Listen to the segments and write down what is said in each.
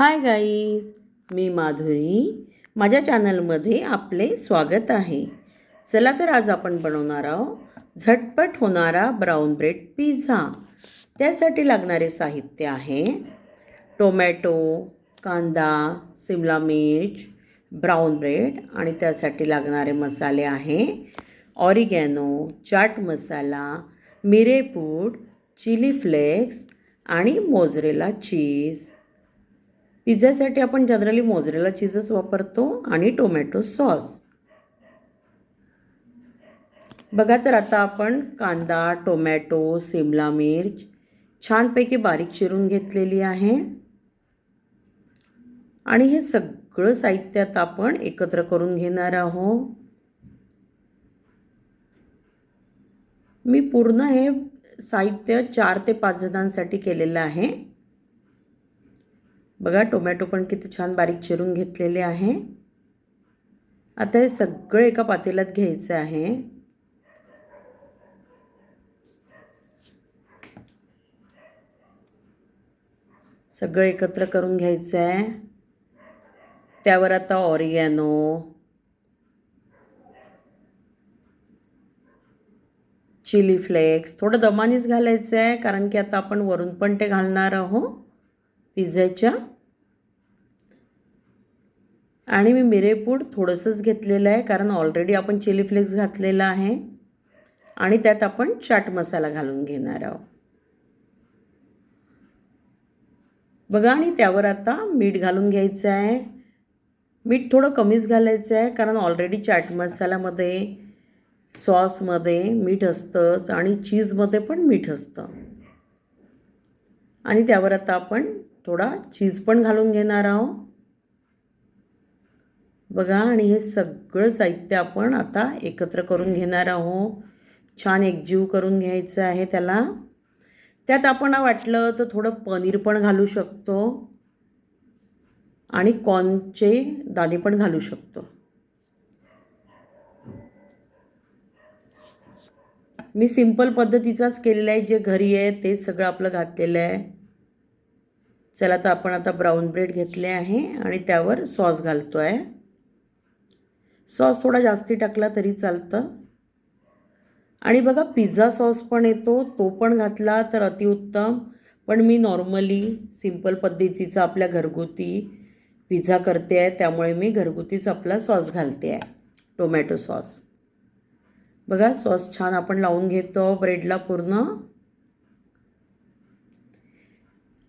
Hi guys मी माधुरी. माझ्या चॅनलमध्ये आपले स्वागत आहे. चला तर आज आपण बनवणार आहोत झटपट होणारा ब्राऊन ब्रेड पिझ्झा. त्यासाठी लागणारे साहित्य आहे टोमॅटो कांदा सिमला मिर्च ब्राऊन ब्रेड आणि त्यासाठी लागणारे मसाले आहे ऑरिगॅनो चाट मसाला मिरेपूड चिली फ्लेक्स आणि मोजरेला चीज. पिझ्झासाठी आपण जनरली मोजरेला चीजच वापरतो आणि टोमॅटो सॉस. बघा तर आता आपण कांदा टोमॅटो सिमला मिर्च छानपैकी बारीक चिरून घेतलेली आहे. आणि हे सगळं साहित्य आता आपण एकत्र करून घेणार आहोत. मी पूर्ण हे साहित्य चार ते पाच जणांसाठी केलेलं आहे. बघा टोमॅटो पण किती छान बारीक चिरून घेतलेले आहे. आता हे सगळं एका पातेल्यात घ्यायचं आहे. सगळं एकत्र करून घ्यायचं आहे. त्यावर आता ऑरिगॅनो. Chilli flakes. थोडं दमानीच घालायचं आहे कारण की आता आपण वरून पण ते घालणार आहोत. पिझ्झ्याच्या आणि मी मिरेपूड थोडंसंच घेतलेलं आहे कारण ऑलरेडी आपण चिली फ्लेक्स घातलेला आहे. आणि त्यात आपण चाट मसाला घालून घेणार आहोत. बघा आणि त्यावर आता मीठ घालून घ्यायचं आहे. मीठ थोडं कमीच घालायचं आहे कारण ऑलरेडी चाट मसाल्यामध्ये सॉसमध्ये मीठ असतंच आणि चीजमध्ये पण मीठ असतं. आणि त्यावर आता आपण थोडा चीज पण घालून घेणार आहोत. बघा आणि हे सगळं साहित्य आपण आता एकत्र करून घेणार आहोत. छान एकजीव करून घ्यायचं आहे त्याला. त्यात आपण वाटलं तर थोडं पनीर पण घालू शकतो. आणि कॉर्नचे दाणे पण घालू शकतो. मी सिंपल पद्धतीचाच केलेला आहे. जे घरी आहे ते सगळं आपलं घातलेलं आहे. चला तर आपण आता ब्राऊन ब्रेड घेतले आहे आणि त्यावर सॉस घालतो आहे सॉस थोडा जास्ती टाकला तरी चालतं. आणि बघा पिझ्झा सॉस पण येतो तो पण घातला तर अतिउत्तम. पण मी नॉर्मली सिंपल पद्धतीचा आपल्या घरगुती पिझ्झा करते आहे त्यामुळे मी घरगुतीच आपला सॉस घालते आहे टोमॅटो सॉस. बघा सॉस छान आपण लावून घेतो ब्रेडला पूर्ण.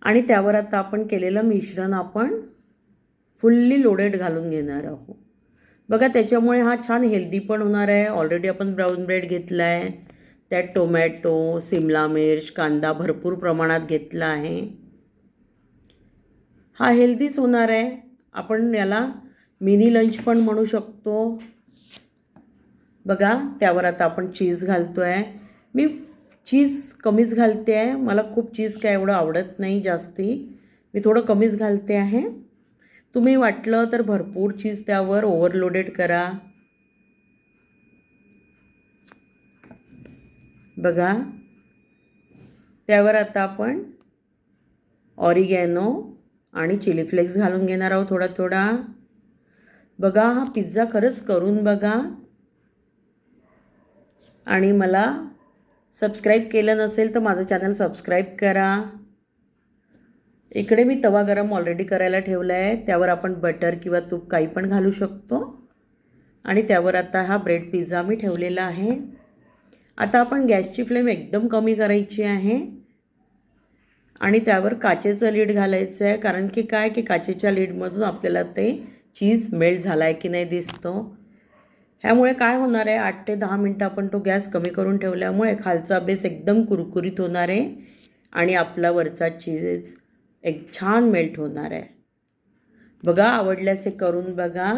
आणि त्यावर आता आपण केलेलं मिश्रण आपण फुल्ली लोडेड घालून घेणार आहोत. बघा त्याच्यामुळे हा छान हेल्दी पण होणार आहे. ऑलरेडी आपण ब्राऊन ब्रेड घेतला आहे त्यात टोमॅटो सिमला मिर्च कांदा भरपूर प्रमाणात घेतला आहे. हा हेल्दीच होणार आहे. आपण याला मिनी लंच पण म्हणू शकतो. बघा त्यावर आता आपण चीज घालतो आहे मी चीज कमीच घालते आहे. मला खूप चीज काय एवढं आवडत नाही जास्ती. मी थोडं कमीच घालते आहे. तुम्ही वाटलं तर भरपूर चीज त्यावर ओव्हरलोडेड करा. बघा. त्यावर आता आपण ऑरिगॅनो आणि चिली फ्लेक्स घालून घेणार आहोत थोडा थोडा. बघा हा पिझ्झा खरंच करून बघा. आणि मला सबस्क्राईब केलं नसेल तर माझं चॅनल सबस्क्राईब करा. इकडे मी तवा गरम ऑलरेडी करायला ठेवला आहे त्यावर आपण बटर किंवा तूप काही पण घालू शकतो. आणि त्यावर आता हा ब्रेड पिझ्झा मी ठेवलेला आहे. आता आपण गॅसची फ्लेम एकदम कमी करायची आहे. आणि त्यावर काचेचं लीड घालायचं आहे कारण की काय? की काचेच्या लीडमधून आपल्याला ते चीज मेल्ट झाला आहे की नाही दिसतो. ह्यामुळे काय होणार आहे? आठ ते दहा मिनटं आपण तो गॅस कमी करून ठेवल्यामुळे खालचा बेस एकदम कुरकुरीत होणार आहे आणि आपला वरचा चीज एक छान मेल्ट होणार आहे. बघा आवडल्यास हे करून बघा.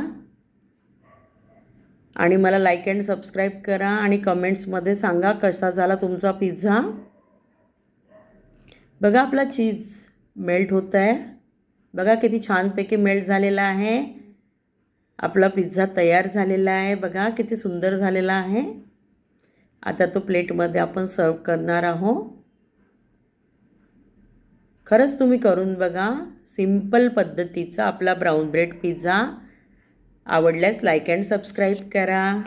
आणि मला लाईक अँड सबस्क्राईब करा आणि कमेंट्समध्ये सांगा कसा झाला तुमचा पिझ्झा बघा आपला चीज मेल्ट होत आहे बघा किती छानपैकी मेल्ट झालेला आहे. आपला पिझ्झा तयार झालेला आहे. बघा किती सुंदर झालेला आहे. आता तो प्लेटमध्ये आपण सर्व करणार आहोत. खरंच तुम्ही करून बघा सिंपल पद्धतीचा आपला ब्राऊन ब्रेड पिझ्झा. आवडल्यास लाईक अँड सबस्क्राईब करा.